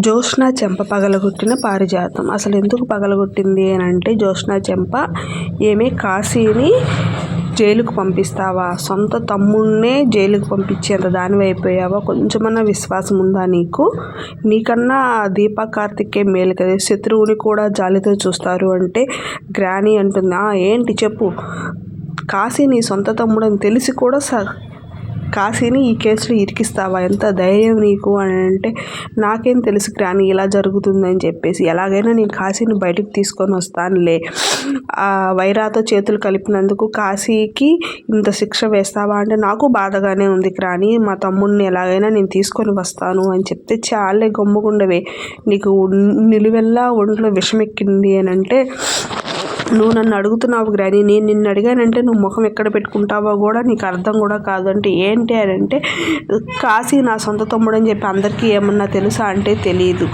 జ్యోత్స్న చెంప పగలగొట్టిన పారిజాతం. అసలు ఎందుకు పగలగొట్టింది అని అంటే జ్యోత్స్న చెంప ఏమి కాశీని జైలుకు పంపిస్తావా? సొంత తమ్ముడినే జైలుకు పంపించేంత దానివి అయిపోయావా కొంచెమన్నా విశ్వాసం ఉందా నీకు? నీకన్నా దీపా కార్తికే మేలు కదా. శత్రువుని కూడా జాలితో చూస్తారు అంటే గ్రాని అంటుంది. ఏంటి చెప్పు? కాశీ నీ సొంత తమ్ముడని తెలిసి కూడా స కాశీని ఈ కేసులో ఇరికిస్తావా? ఎంత ధైర్యం నీకు అని అంటే నాకేం తెలుసు రాని ఇలా జరుగుతుందని చెప్పేసి. ఎలాగైనా నేను కాశీని బయటకు తీసుకొని వస్తానులే. ఆ వైరాతో చేతులు కలిపినందుకు కాశీకి ఇంత శిక్ష వేస్తావా అంటే నాకు బాధగానే ఉంది గ్రాని మా తమ్ముడిని ఎలాగైనా నేను తీసుకొని వస్తాను అని చెప్తే చాలే గమ్ముగుండవే. నీకు నిలువెల్లా ఒంట్లో విషమెక్కింది అని అంటే నువ్వు నన్ను అడుగుతున్నావు గ్రాని. నేను నిన్ను అడిగానంటే నువ్వు ముఖం ఎక్కడ పెట్టుకుంటావో కూడా నీకు అర్థం కూడా కాదు అంటే ఏంటి అని అంటే కాశీ నా సొంత తమ్ముడు అని చెప్పి అందరికీ ఏమన్నా తెలుసా అంటే తెలియదు